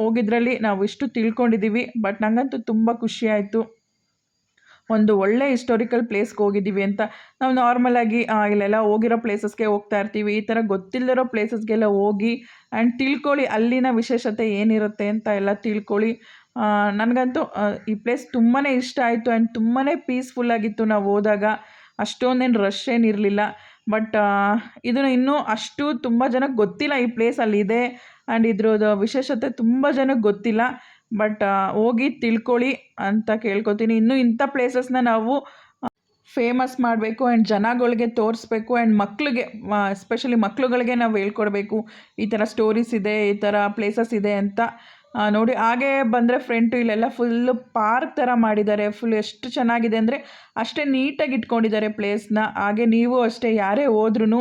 ಹೋಗಿದ್ರಲ್ಲಿ ನಾವು ಇಷ್ಟು ತಿಳ್ಕೊಂಡಿದ್ದೀವಿ ಬಟ್ ನನಗಂತೂ ತುಂಬ ಖುಷಿ ಆಯಿತು. ಒಂದು ಒಳ್ಳೆ ಹಿಸ್ಟೋರಿಕಲ್ ಪ್ಲೇಸ್ಗೆ ಹೋಗಿದ್ದೀವಿ ಅಂತ. ನಾವು ನಾರ್ಮಲಾಗಿ ಇಲ್ಲೆಲ್ಲ ಹೋಗಿರೋ ಪ್ಲೇಸಸ್ಗೆ ಹೋಗ್ತಾ ಇರ್ತೀವಿ. ಈ ಥರ ಗೊತ್ತಿಲ್ಲದಿರೋ ಪ್ಲೇಸಸ್ಗೆಲ್ಲ ಹೋಗಿ ಆ್ಯಂಡ್ ತಿಳ್ಕೊಳ್ಳಿ ಅಲ್ಲಿನ ವಿಶೇಷತೆ ಏನಿರುತ್ತೆ ಅಂತ ಎಲ್ಲ ತಿಳ್ಕೊಳ್ಳಿ. ನನಗಂತೂ ಈ ಪ್ಲೇಸ್ ತುಂಬಾ ಇಷ್ಟ ಆಯಿತು ಆ್ಯಂಡ್ ತುಂಬಾ ಪೀಸ್ಫುಲ್ಲಾಗಿತ್ತು ನಾವು ಹೋದಾಗ. ಅಷ್ಟೊಂದೇನು ರಶ್ ಏನಿರಲಿಲ್ಲ ಬಟ್ ಇದನ್ನು ಇನ್ನೂ ಅಷ್ಟು ತುಂಬ ಜನಕ್ಕೆ ಗೊತ್ತಿಲ್ಲ ಈ ಪ್ಲೇಸ್ ಅಲ್ಲಿದೆ. ಆ್ಯಂಡ್ ಇದ್ರದ್ದು ವಿಶೇಷತೆ ತುಂಬ ಜನಕ್ಕೆ ಗೊತ್ತಿಲ್ಲ. ಬಟ್ ಹೋಗಿ ತಿಳ್ಕೊಳ್ಳಿ ಅಂತ ಕೇಳ್ಕೊತೀನಿ. ಇನ್ನೂ ಇಂಥ ಪ್ಲೇಸಸ್ನ ನಾವು ಫೇಮಸ್ ಮಾಡಬೇಕು ಆ್ಯಂಡ್ ಜನಗಳಿಗೆ ತೋರಿಸ್ಬೇಕು ಆ್ಯಂಡ್ ಮಕ್ಕಳಿಗೆ ಎಸ್ಪೆಷಲಿ ಮಕ್ಳುಗಳಿಗೆ ನಾವು ಹೇಳ್ಕೊಡ್ಬೇಕು. ಈ ಥರ ಸ್ಟೋರೀಸ್ ಇದೆ, ಈ ಥರ ಪ್ಲೇಸಸ್ ಇದೆ ಅಂತ. ನೋಡಿ, ಹಾಗೆ ಬಂದರೆ ಫ್ರೆಂಟು ಇಲ್ಲೆಲ್ಲ ಫುಲ್ಲು ಪಾರ್ಕ್ ಥರ ಮಾಡಿದ್ದಾರೆ. ಫುಲ್ ಎಷ್ಟು ಚೆನ್ನಾಗಿದೆ ಅಂದರೆ ಅಷ್ಟೇ ನೀಟಾಗಿ ಇಟ್ಕೊಂಡಿದ್ದಾರೆ ಪ್ಲೇಸ್ನ ಹಾಗೆ ನೀವು ಅಷ್ಟೇ ಯಾರೇ ಹೋದ್ರೂ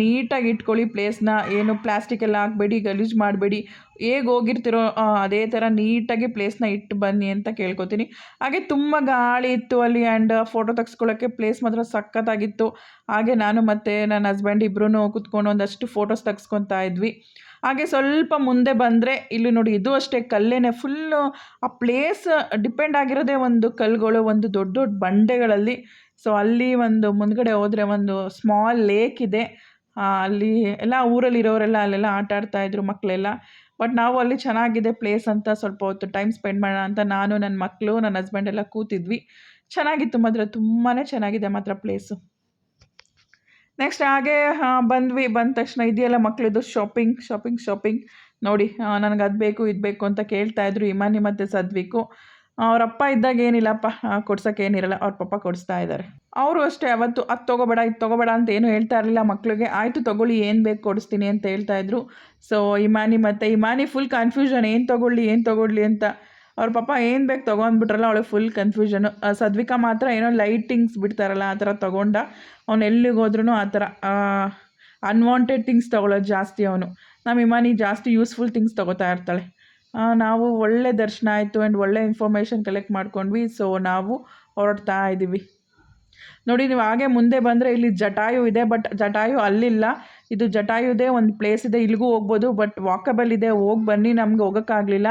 ನೀಟಾಗಿ ಇಟ್ಕೊಳ್ಳಿ ಪ್ಲೇಸ್ನ. ಏನು ಪ್ಲಾಸ್ಟಿಕ್ ಎಲ್ಲ ಹಾಕಬೇಡಿ, ಗಲೀಜು ಮಾಡಬೇಡಿ. ಹೇಗೆ ಹೋಗಿರ್ತಿರೋ ಅದೇ ಥರ ನೀಟಾಗಿ ಪ್ಲೇಸ್ನ ಇಟ್ಟು ಬನ್ನಿ ಅಂತ ಕೇಳ್ಕೊತೀನಿ. ಹಾಗೆ ತುಂಬ ಗಾಳಿ ಇತ್ತು ಅಲ್ಲಿ ಆ್ಯಂಡ್ ಫೋಟೋ ತೆಗ್ಸ್ಕೊಳ್ಳೋಕ್ಕೆ ಪ್ಲೇಸ್ ಮಾತ್ರ ಸಖತ್ತಾಗಿತ್ತು. ಹಾಗೆ ನಾನು ಮತ್ತು ನನ್ನ ಹಸ್ಬೆಂಡ್ ಇಬ್ಬರೂ ಕೂತ್ಕೊಂಡು ಒಂದಷ್ಟು ಫೋಟೋಸ್ ತೆಗ್ಸ್ಕೊತಾ ಇದ್ವಿ. ಹಾಗೆ ಸ್ವಲ್ಪ ಮುಂದೆ ಬಂದರೆ, ಇಲ್ಲಿ ನೋಡಿ, ಇದು ಅಷ್ಟೇ ಕಲ್ಲೇನೆ. ಫುಲ್ಲು ಆ ಪ್ಲೇಸ್ ಡಿಪೆಂಡ್ ಆಗಿರೋದೇ ಒಂದು ಕಲ್ಲುಗಳು ಒಂದು ದೊಡ್ಡ ದೊಡ್ಡ ಬಂಡೆಗಳಲ್ಲಿ. ಸೊ ಅಲ್ಲಿ ಒಂದು ಮುಂದ್ಗಡೆ ಹೋದರೆ ಒಂದು ಸ್ಮಾಲ್ ಲೇಕ್ ಇದೆ. ಅಲ್ಲಿ ಎಲ್ಲ ಊರಲ್ಲಿರೋರೆಲ್ಲ ಅಲ್ಲೆಲ್ಲ ಆಟ ಆಡ್ತಾ ಇದ್ರು ಮಕ್ಕಳೆಲ್ಲ ಬಟ್ ನಾವು ಅಲ್ಲಿ ಚೆನ್ನಾಗಿದೆ ಪ್ಲೇಸ್ ಅಂತ ಸ್ವಲ್ಪ ಹೊತ್ತು ಟೈಮ್ ಸ್ಪೆಂಡ್ ಮಾಡೋಣ ಅಂತ ನಾನು ನನ್ನ ಮಕ್ಕಳು ನನ್ನ ಹಸ್ಬೆಂಡ್ ಎಲ್ಲ ಕೂತಿದ್ವಿ. ಚೆನ್ನಾಗಿತ್ತು ಮಾತ್ರ ತುಂಬಾ ಚೆನ್ನಾಗಿದೆ ಮಾತ್ರ ಪ್ಲೇಸು ನೆಕ್ಸ್ಟ್ ಹಾಗೆ ಬಂದ್ವಿ, ಬಂದ ತಕ್ಷಣ ಇದೆಯಲ್ಲ ಮಕ್ಕಳಿದ್ದು ಶಾಪಿಂಗ್ ಶಾಪಿಂಗ್ ಶಾಪಿಂಗ್ ನೋಡಿ ನನಗೆ ಅದು ಬೇಕು, ಇದು ಬೇಕು ಅಂತ ಕೇಳ್ತಾ ಇದ್ರು ಇಮಾನಿ ಮತ್ತು ಸದ್ವಿಕು ಅವ್ರ ಅಪ್ಪ ಇದ್ದಾಗ ಏನಿಲ್ಲಪ್ಪ ಕೊಡ್ಸೋಕೆ ಏನಿರಲ್ಲ, ಅವ್ರ ಪಪ್ಪ ಕೊಡಿಸ್ತಾ ಇದ್ದಾರೆ. ಅವರು ಅಷ್ಟೇ, ಅವತ್ತು ಅದು ತೊಗೋಬೇಡ, ಇದು ತೊಗೋಬೇಡ ಅಂತ ಏನು ಹೇಳ್ತಾ ಇರಲಿಲ್ಲ ಮಕ್ಕಳಿಗೆ ಆಯಿತು ತೊಗೊಳ್ಳಿ, ಏನು ಬೇಕು ಕೊಡಿಸ್ತೀನಿ ಅಂತ ಹೇಳ್ತಾ ಇದ್ರು. ಸೊ ಇಮಾನಿ ಮತ್ತು, ಇಮಾನಿ ಫುಲ್ ಕನ್ಫ್ಯೂಷನ್ ಏನು ತೊಗೊಳ್ಳಿ ಏನು ತೊಗೊಳ್ಳಿ ಅಂತ. ಅವ್ರ ಪಪ್ಪ ಏನು ಬೇಕು ತೊಗೊಂಡ್ಬಿಟ್ರಲ್ಲ ಅವಳು ಫುಲ್ ಕನ್ಫ್ಯೂಷನು ಸದ್ವಿಕಾ ಮಾತ್ರ ಏನೋ ಲೈಟಿಂಗ್ಸ್ ಬಿಡ್ತಾರಲ್ಲ, ಆ ಥರ ತೊಗೊಂಡ. ಅವ್ನು ಎಲ್ಲಿಗೆ ಹೋದ್ರೂ ಆ ಥರ ಅನ್ವಾಂಟೆಡ್ ಥಿಂಗ್ಸ್ ತೊಗೊಳೋದು ಜಾಸ್ತಿ ಅವನು. ನಮ್ಮ ಇಮಾನಿ ಜಾಸ್ತಿ ಯೂಸ್ಫುಲ್ ಥಿಂಗ್ಸ್ ತೊಗೋತಾ ಇರ್ತಾಳೆ. ನಾವು ಒಳ್ಳೆ ದರ್ಶನ ಆಯಿತು ಆ್ಯಂಡ್ ಒಳ್ಳೆ ಇನ್ಫಾರ್ಮೇಷನ್ ಕಲೆಕ್ಟ್ ಮಾಡ್ಕೊಂಡ್ವಿ. ಸೊ ನಾವು ಹೊರಡ್ತಾ ಇದ್ದೀವಿ ನೋಡಿ, ನೀವು ಹಾಗೆ ಮುಂದೆ ಬಂದರೆ ಇಲ್ಲಿ ಜಟಾಯು ಇದೆ ಬಟ್ ಜಟಾಯು ಅಲ್ಲಿಲ್ಲ. ಇದು ಜಟಾಯುದೇ ಒಂದು ಪ್ಲೇಸ್ ಇದೆ. ಇಲ್ಲಿಗೂ ಹೋಗ್ಬೋದು ಬಟ್ ವಾಕಬಲ್ ಇದೆ. ಹೋಗಿ ಬನ್ನಿ, ನಮಗೆ ಹೋಗೋಕ್ಕಾಗಲಿಲ್ಲ.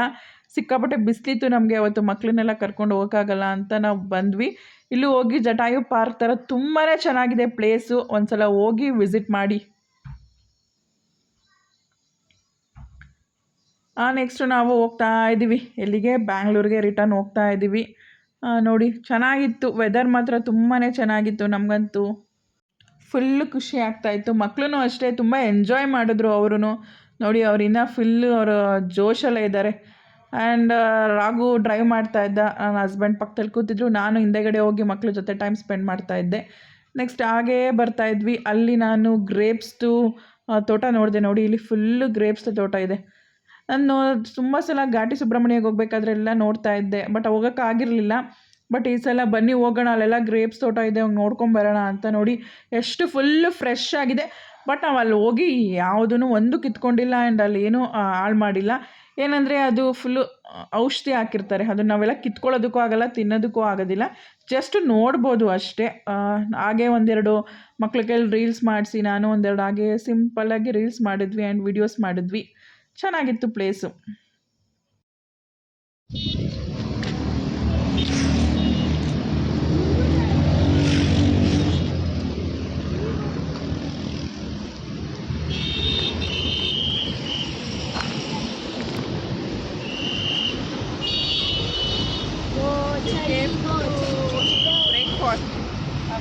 ಸಿಕ್ಕಾಪಟ್ಟೆ ಬಿಸಿಲಿತ್ತು ನಮಗೆ ಅವತ್ತು. ಮಕ್ಕಳನ್ನೆಲ್ಲ ಕರ್ಕೊಂಡು ಹೋಗೋಕ್ಕಾಗಲ್ಲ ಅಂತ ನಾವು ಬಂದ್ವಿ. ಇಲ್ಲೂ ಹೋಗಿ ಜಟಾಯು ಪಾರ್ಕ್ ಥರ ತುಂಬಾ ಚೆನ್ನಾಗಿದೆ ಪ್ಲೇಸು ಒಂದು ಸಲ ಹೋಗಿ ವಿಸಿಟ್ ಮಾಡಿ. ನೆಕ್ಸ್ಟು ನಾವು ಹೋಗ್ತಾ ಇದ್ದೀವಿ. ಎಲ್ಲಿಗೆ? ಬ್ಯಾಂಗ್ಳೂರಿಗೆ ರಿಟರ್ನ್ ಹೋಗ್ತಾ ಇದ್ದೀವಿ. ನೋಡಿ, ಚೆನ್ನಾಗಿತ್ತು. ವೆದರ್ ಮಾತ್ರ ತುಂಬಾ ಚೆನ್ನಾಗಿತ್ತು ನಮಗಂತೂ. ಫುಲ್ಲು ಖುಷಿ ಆಗ್ತಾಯಿತ್ತು ಮಕ್ಕಳೂ ಅಷ್ಟೇ ತುಂಬ ಎಂಜಾಯ್ ಮಾಡಿದ್ರು ಅವರು ನೋಡಿ, ಅವರಿಂದ ಫುಲ್ಲು ಅವರು ಜೋಶಲ್ಲೇ ಇದ್ದಾರೆ. ಆ್ಯಂಡ್ ರಾಘು ಡ್ರೈವ್ ಮಾಡ್ತಾ ಇದ್ದ. ನನ್ನ ಹಸ್ಬೆಂಡ್ ಪಕ್ಕದಲ್ಲಿ ಕೂತಿದ್ರು. ನಾನು ಹಿಂದೆಗಡೆ ಹೋಗಿ ಮಕ್ಕಳ ಜೊತೆ ಟೈಮ್ ಸ್ಪೆಂಡ್ ಮಾಡ್ತಾ ಇದ್ದೆ. ನೆಕ್ಸ್ಟ್ ಹಾಗೇ ಬರ್ತಾ ಇದ್ವಿ. ಅಲ್ಲಿ ನಾನು ಗ್ರೇಪ್ಸ್ದು ತೋಟ ನೋಡಿದೆ. ನೋಡಿ, ಇಲ್ಲಿ ಫುಲ್ಲು ಗ್ರೇಪ್ಸ್ದು ತೋಟ ಇದೆ. ನಾನು ತುಂಬ ಸಲ ಘಾಟಿ ಸುಬ್ರಹ್ಮಣ್ಯಗೆ ಹೋಗ್ಬೇಕಾದ್ರೆಲ್ಲ ನೋಡ್ತಾ ಇದ್ದೆ. ಬಟ್ ಹೋಗೋಕ್ಕಾಗಿರಲಿಲ್ಲ ಬಟ್ ಈ ಸಲ ಬನ್ನಿ ಹೋಗೋಣ, ಅಲ್ಲೆಲ್ಲ ಗ್ರೇಪ್ಸ್ ತೋಟ ಇದೆ ಹೋಗಿ ನೋಡ್ಕೊಂಬರೋಣ ಅಂತ ನೋಡಿ ಎಷ್ಟು ಫುಲ್ಲು ಫ್ರೆಶ್ ಆಗಿದೆ. ಬಟ್ ನಾವು ಅಲ್ಲಿ ಹೋಗಿ ಯಾವುದೂ ಒಂದು ಕಿತ್ಕೊಂಡಿಲ್ಲ ಆ್ಯಂಡ್ ಅಲ್ಲಿ ಏನೂ ಹಾಳು ಮಾಡಿಲ್ಲ. ಏನಂದರೆ ಅದು ಫುಲ್ಲು ಔಷಧಿ ಹಾಕಿರ್ತಾರೆ. ಅದು ನಾವೆಲ್ಲ ಕಿತ್ಕೊಳ್ಳೋದಕ್ಕೂ ಆಗಲ್ಲ, ತಿನ್ನೋದಕ್ಕೂ ಆಗೋದಿಲ್ಲ. ಜಸ್ಟ್ ನೋಡ್ಬೋದು ಅಷ್ಟೇ. ಹಾಗೆ ಒಂದೆರಡು ಮಕ್ಳ ಕೈಲಿ ರೀಲ್ಸ್ ಮಾಡಿಸಿ, ನಾನು ಒಂದೆರಡು ಹಾಗೆ ಸಿಂಪಲ್ಲಾಗಿ ರೀಲ್ಸ್ ಮಾಡಿದ್ವಿ ಆ್ಯಂಡ್ ವಿಡಿಯೋಸ್ ಮಾಡಿದ್ವಿ. ಚೆನ್ನಾಗಿತ್ತು ಪ್ಲೇಸು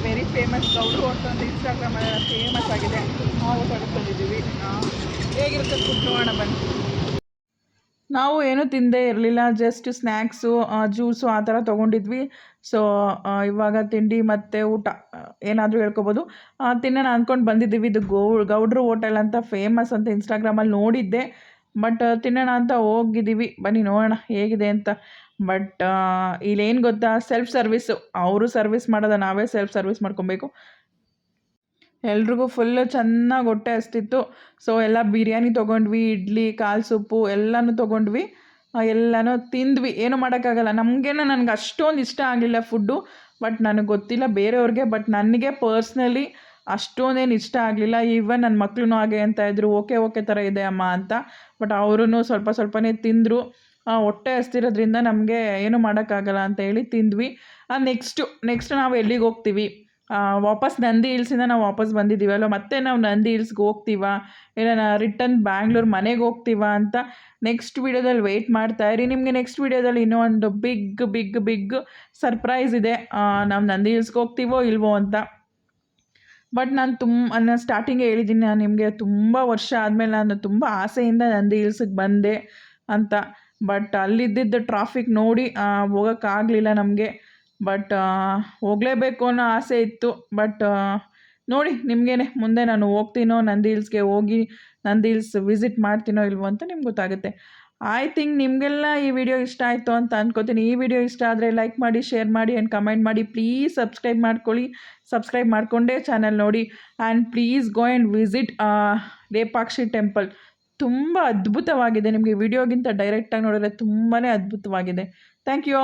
ವೆರಿ ಫೇಮಸ್ ಗೌಡ್ರು ಅಂತ ಇನ್ಸ್ಟಾಗ್ರಾಮ್ ಫೇಮಸ್ ಆಗಿದೆ. ನಾವು ಪಡ್ಕೊಂಡಿದ್ದೀವಿ ಹೇಗಿರುತ್ತೆ ಫುಡ್ ನೋಡೋಣ ಬನ್ನಿ. ನಾವು ಏನೂ ತಿಂದೇ ಇರಲಿಲ್ಲ ಜಸ್ಟ್ ಸ್ನ್ಯಾಕ್ಸು ಜ್ಯೂಸು ಆ ಥರ ತೊಗೊಂಡಿದ್ವಿ. ಸೊ ಇವಾಗ ತಿಂಡಿ ಮತ್ತು ಊಟ ಏನಾದರೂ ಹೇಳ್ಕೊಬೋದು. ತಿನ್ನೋಣ ಅಂದ್ಕೊಂಡು ಬಂದಿದ್ದೀವಿ. ಇದು ಗೌ, ಗೌಡ್ರು ಹೋಟೆಲ್ ಅಂತ ಫೇಮಸ್ ಅಂತ ಇನ್ಸ್ಟಾಗ್ರಾಮಲ್ಲಿ ನೋಡಿದ್ದೆ. ಬಟ್ ತಿನ್ನೋಣ ಅಂತ ಹೋಗಿದ್ದೀವಿ. ಬನ್ನಿ ನೋಡೋಣ ಹೇಗಿದೆ ಅಂತ. ಬಟ್ ಇಲ್ಲೇನು ಗೊತ್ತಾ ಸೆಲ್ಫ್ ಸರ್ವಿಸು ಅವರು ಸರ್ವಿಸ್ ಮಾಡೋದ ನಾವೇ ಸೆಲ್ಫ್ ಸರ್ವಿಸ್ ಮಾಡ್ಕೊಬೇಕು. ಎಲ್ರಿಗೂ ಫುಲ್ಲು ಚೆನ್ನಾಗಿ ಹೊಟ್ಟೆ ಹಸ್ತಿತ್ತು. ಸೊ ಎಲ್ಲ ಬಿರಿಯಾನಿ ತೊಗೊಂಡ್ವಿ, ಇಡ್ಲಿ, ಕಾಲು ಸೊಪ್ಪು ಎಲ್ಲನೂ ತೊಗೊಂಡ್ವಿ. ಎಲ್ಲನೂ ತಿಂದ್ವಿ. ಏನು ಮಾಡೋಕ್ಕಾಗಲ್ಲ. ನಮಗೇನೋ ನನಗೆ ಅಷ್ಟೊಂದು ಇಷ್ಟ ಆಗಲಿಲ್ಲ ಫುಡ್ಡು ಬಟ್ ನನಗೆ ಗೊತ್ತಿಲ್ಲ ಬೇರೆಯವ್ರಿಗೆ. ಬಟ್ ನನಗೆ ಪರ್ಸ್ನಲಿ ಅಷ್ಟೊಂದೇನು ಇಷ್ಟ ಆಗಲಿಲ್ಲ. ಈವನ್ ನನ್ನ ಮಕ್ಳು ಹಾಗೆ ಅಂತ ಇದ್ರು. ಓಕೆ ಓಕೆ ಥರ ಇದೆ ಅಮ್ಮ ಅಂತ. ಬಟ್ ಅವರು ಸ್ವಲ್ಪ ಸ್ವಲ್ಪನೇ ತಿಂದರು. ಹೊಟ್ಟೆ ಹಸ್ತಿರೋದ್ರಿಂದ ನಮಗೆ ಏನು ಮಾಡೋಕ್ಕಾಗಲ್ಲ ಅಂತ ಹೇಳಿ ತಿಂದ್ವಿ. ನೆಕ್ಸ್ಟು ನೆಕ್ಸ್ಟ್ ನಾವು ಎಲ್ಲಿಗೆ ಹೋಗ್ತೀವಿ? ವಾಪಸ್ ನಂದಿ ಹಿಲ್ಸಿಂದ ನಾವು ವಾಪಸ್ ಬಂದಿದ್ದೀವಲ್ಲ ಮತ್ತೆ ನಾವು ನಂದಿ ಹಿಲ್ಸ್ಗೆ ಹೋಗ್ತೀವಾ? ಇಲ್ಲ ರಿಟರ್ನ್ ಬ್ಯಾಂಗ್ಳೂರು ಮನೆಗೆ ಹೋಗ್ತೀವಾ ಅಂತ ನೆಕ್ಸ್ಟ್ ವೀಡಿಯೋದಲ್ಲಿ ವೆಯ್ಟ್ ಮಾಡ್ತಾ ಇರಿ. ನಿಮಗೆ ನೆಕ್ಸ್ಟ್ ವೀಡಿಯೋದಲ್ಲಿ ಇನ್ನೂ ಒಂದು ಬಿಗ್ ಬಿಗ್ ಬಿಗ್ ಸರ್ಪ್ರೈಸ್ ಇದೆ. ನಾವು ನಂದಿ ಹಿಲ್ಸ್ಗೆ ಹೋಗ್ತೀವೋ ಇಲ್ವೋ ಅಂತ. ಬಟ್ ನಾನು ತುಂಬ ನಾನು ಸ್ಟಾರ್ಟಿಂಗೇ ಹೇಳಿದ್ದೀನಿ ನಾನು ನಿಮಗೆ ತುಂಬ ವರ್ಷ ಆದಮೇಲೆ ನಾನು ತುಂಬ ಆಸೆಯಿಂದ ನಂದಿ ಹಿಲ್ಸಿಗೆ ಬಂದೆ ಅಂತ. ಬಟ್ ಅಲ್ಲಿದ್ದಿದ್ದ ಟ್ರಾಫಿಕ್ ನೋಡಿ ಹೋಗೋಕ್ಕಾಗಲಿಲ್ಲ ನಮಗೆ. ಬಟ್ ಹೋಗಲೇಬೇಕು ಅನ್ನೋ ಆಸೆ ಇತ್ತು. ಬಟ್ ನೋಡಿ ನಿಮಗೇನೆ ಮುಂದೆ ನಾನು ಹೋಗ್ತೀನೋ, ನಂದಿ ಹಿಲ್ಸ್ಗೆ ಹೋಗಿ ನಂದಿ ಹಿಲ್ಸ್ ವಿಸಿಟ್ ಮಾಡ್ತೀನೋ ಇಲ್ವೋ ಅಂತ ನಿಮ್ಗೆ ಗೊತ್ತಾಗುತ್ತೆ. ಐ ಥಿಂಕ್ ನಿಮಗೆಲ್ಲ ಈ ವಿಡಿಯೋ ಇಷ್ಟ ಆಯಿತು ಅಂತ ಅಂದ್ಕೋತೀನಿ ಈ ವಿಡಿಯೋ ಇಷ್ಟ ಆದರೆ ಲೈಕ್ ಮಾಡಿ ಶೇರ್ ಮಾಡಿ ಆ್ಯಂಡ್ ಕಮೆಂಟ್ ಮಾಡಿ. ಪ್ಲೀಸ್ ಸಬ್ಸ್ಕ್ರೈಬ್ ಮಾಡ್ಕೊಳ್ಳಿ. ಸಬ್ಸ್ಕ್ರೈಬ್ ಮಾಡಿಕೊಂಡೇ ಚಾನಲ್ ನೋಡಿ. And please go and visit Lepakshi temple ತುಂಬ ಅದ್ಭುತವಾಗಿದೆ ನಿಮಗೆ ವಿಡಿಯೋಗಿಂತ ಡೈರೆಕ್ಟಾಗಿ ನೋಡಿದ್ರೆ ತುಂಬಾ ಅದ್ಭುತವಾಗಿದೆ. Thank you